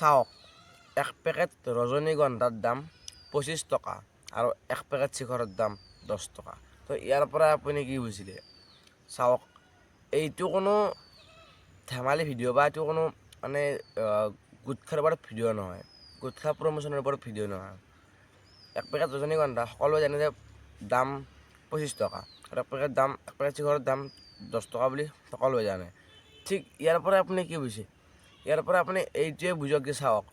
চাওক, এক পেকেট ৰজনীগন্ধাৰ দাম পঁচিছ টকা আৰু এক পেকেট শিখৰৰ দাম দহ টকা। তো ইয়াৰ পৰা আপুনি কি বুজিলে? চাওক, এইটো কোনো ধেমালি ভিডিঅ' বা এইটো কোনো মানে গুটখাৰ ওপৰত ভিডিঅ' নহয়। গুটখা প্ৰমোশ্যনৰ ওপৰত ভিডিঅ' নহয়। এক পেকেট ৰজনীগন্ধা সকলোৱে জানে যে দাম পঁচিছ টকা আৰু এক পেকেট দাম, এক পেকেট শিখৰৰ দাম দহ টকা বুলি সকলোৱে জানে। ঠিক ইয়াৰ পৰা আপুনি কি বুজিছে? ইয়াৰ পৰা আপুনি এইটোৱে বুজক যে চাওক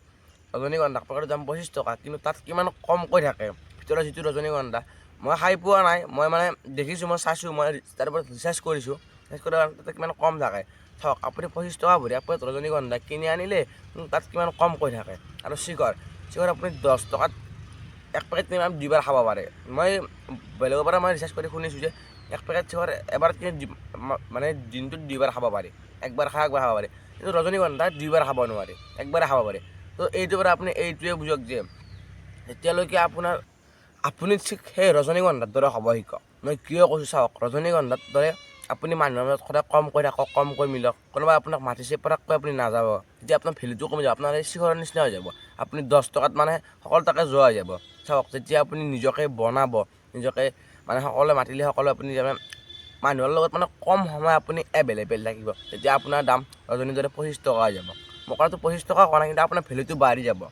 ৰজনীগন্ধা পেকেটৰ দাম পঁচিছ টকা, কিন্তু তাত কিমান কমকৈ থাকে ভিতৰৰ যিটো ৰজনীগন্ধা মই খাই পোৱা নাই, মই মানে দেখিছোঁ, মই চাইছোঁ, মই তাৰ ওপৰত ৰিচাৰ্চ কৰিছোঁ ৰিচাৰ্চ কৰি তাতে কিমান কম থাকে। চাওক, আপুনি পঁচিছ টকা ভৰি পেকেট ৰজনীগন্ধা কিনি আনিলে তাত কিমান কমকৈ থাকে। আৰু চিখৰ চিখৰ আপুনি দহ টকাত এক পেকেট কিমান দুইবাৰ খাব পাৰে। মই বেলেগৰ পৰা মই ৰিচাৰ্চ কৰি শুনিছোঁ যে এক পেকেট চিখৰ এবাৰ কিনি মানে দিনটোত দুইবাৰ খাব পাৰি। একবাৰ খাই একবাৰ খাব পাৰি। কিন্তু ৰজনীগন্ধা দুইবাৰ খাব নোৱাৰে। একবাৰে খাব পাৰে। তো এইটোৰ পৰা আপুনি এইটোৱে বুজক যে এতিয়ালৈকে আপোনাৰ আপুনি ঠিক সেই ৰজনীগন্ধাৰ দৰে হ'ব শিকক মই কিয় কৈছোঁ চাওক ৰজনীগন্ধাৰ দৰে আপুনি মানুহৰ মাজত সদায় কমকৈ থাকক কমকৈ মিলক। কোনোবাই আপোনাক মাতিছে পটককৈ আপুনি নাযাব। তেতিয়া আপোনাৰ ভেলুটো কমি যাব আপোনাৰ এই চিখৰৰ নিচিনা হৈ যাব। আপুনি দহ টকাত মানে সকলো তাকে যোৱা হৈ যাব। চাওক যেতিয়া আপুনি নিজকে বনাব নিজকে মানে সকলোৱে মাতিলে সকলোৱে আপুনি যেনে মানুহৰ লগত মানে কম সময় আপুনি এভেইলেবল থাকিব। তেতিয়া আপোনাৰ দাম ৰজনীৰ দৰে পঁচিছ টকা হৈ যাব। মই কোৱাটো পঁচিছ টকা নাই, কিন্তু আপোনাৰ ভেলুটো বাঢ়ি যাব।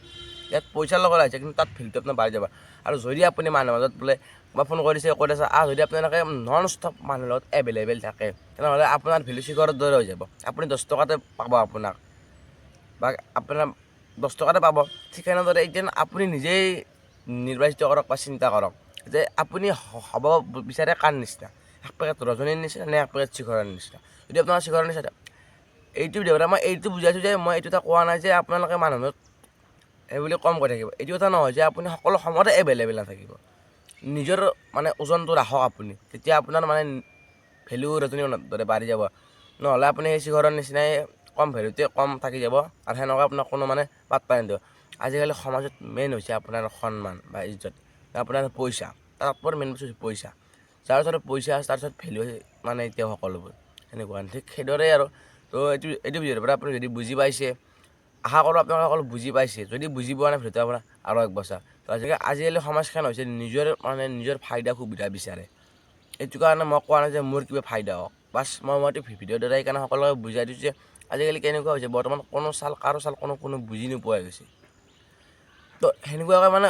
ইয়াত পইচাৰ লগত আহিছে, কিন্তু তাত ভেলুটো আপোনাৰ বাঢ়ি যাব। আৰু যদি আপুনি মানুহৰ মাজত বোলে, মই ফোন কৰিছে, কৈ আছে, আহ, যদি আপুনি এনেকৈ নন ষ্টপ মানুহৰ লগত এভেইলেবল থাকে, তেনেহ'লে আপোনাৰ ভেলু চিখৰৰ দৰে হৈ যাব। আপুনি দহ টকাতে পাব আপোনাক। বা আপোনাৰ দহ টকাতে পাব। ঠিক তেনেদৰে এতিয়া আপুনি নিজেই নিৰ্বাচিত কৰক বা চিন্তা কৰক। যে আপুনি হ'ব বিচাৰে কাৰ নিচিনা? এক পেকেট ৰজনীৰ নিচিনা নে এক পেকেট চিখৰৰ নিচিনা? যদি আপোনাৰ চিখৰৰ নিচিনা, এইটো ভিডিঅ'ৰ মই এইটো বুজাইছোঁ যে মই এইটো এটা কোৱা নাই যে আপোনালোকে মানুহক সেইবুলি কম কৈ থাকিব। এইটো কথা নহয় যে আপুনি সকলো সময়তে এভেইলেবল নাথাকিব। নিজৰ মানে ওজনটো ৰাখক আপুনি। তেতিয়া আপোনাৰ মানে ভেলু ৰজনীগন্ধাৰ দৰে বাঢ়ি যাব। নহ'লে আপুনি সেই চিঘৰৰ নিচিনাই কম ভেলুতে কম থাকি যাব আৰু সেনেকুৱা আপোনাক কোনো মানে পাত্তা নিদিব। আজিকালি সমাজত মেইন হৈছে আপোনাৰ সন্মান বা ইজ্জত। আপোনাৰ পইচা তাতকৈ মেইন বস্তু হৈছে পইচা যাৰ ওচৰত পইচা আছে, তাৰ ওচৰত ভেলু মানে এতিয়া সকলোবোৰ। সেনেকুৱা ঠিক সেইদৰে আৰু। তো এইটো এইটো ভিডিঅ'ৰ পৰা আপুনি যদি বুজি পাইছে, আশা কৰোঁ আপোনালোকে সকলো বুজি পাইছে। যদি বুজি পোৱা নাই ভিডিঅ'ৰ পৰা আৰু এক বছৰ। তো আজিকালি আজিকালি সমাজখন হৈছে, নিজৰ মানে নিজৰ ফাইদা সুবিধা বিচাৰে। এইটো কাৰণে মই কোৱা নাই যে মোৰ কিবা ফাইদা হওক। বাছ, মই মই ভিডিঅ'ৰ দ্বাৰা সেইকাৰণে সকলোকে বুজাই দিছোঁ যে আজিকালি কেনেকুৱা হৈছে। বৰ্তমান কোনো চাল, কাৰো চাল কোনো কোনো বুজি নোপোৱা গৈছে। তো সেনেকুৱাকৈ মানে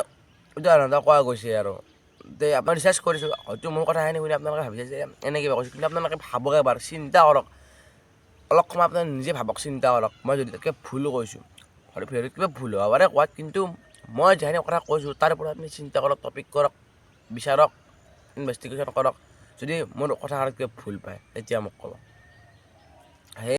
উদাহৰণ এটা কোৱা গৈছে আৰু। তে আপোনাৰ ৰিচাৰ্চ কৰিছোঁ, হয়তো মোৰ কথাখিনি শুনি আপোনালোকে ভাবিছে যে এনে কিবা কৈছোঁ, কিন্তু আপোনালোকে ভাবক এবাৰ, চিন্তা কৰক। অলপ সময় আপুনি নিজে ভাবক, চিন্তা কৰক। মই যদি তাতকৈ ভুল কৈছোঁ, হয়তো ভিডিঅ'ত কিবা ভুল হ'ব পাৰে কোৱাত, কিন্তু মই যিখিনি কথা কৈছোঁ, তাৰ ওপৰত আপুনি চিন্তা কৰক টপিক কৰক, বিচাৰক ইনভেষ্টিগেশ্যন কৰক। যদি মোৰ কথাষাৰত কিবা ভুল পায়, তেতিয়া মোক ক'ব।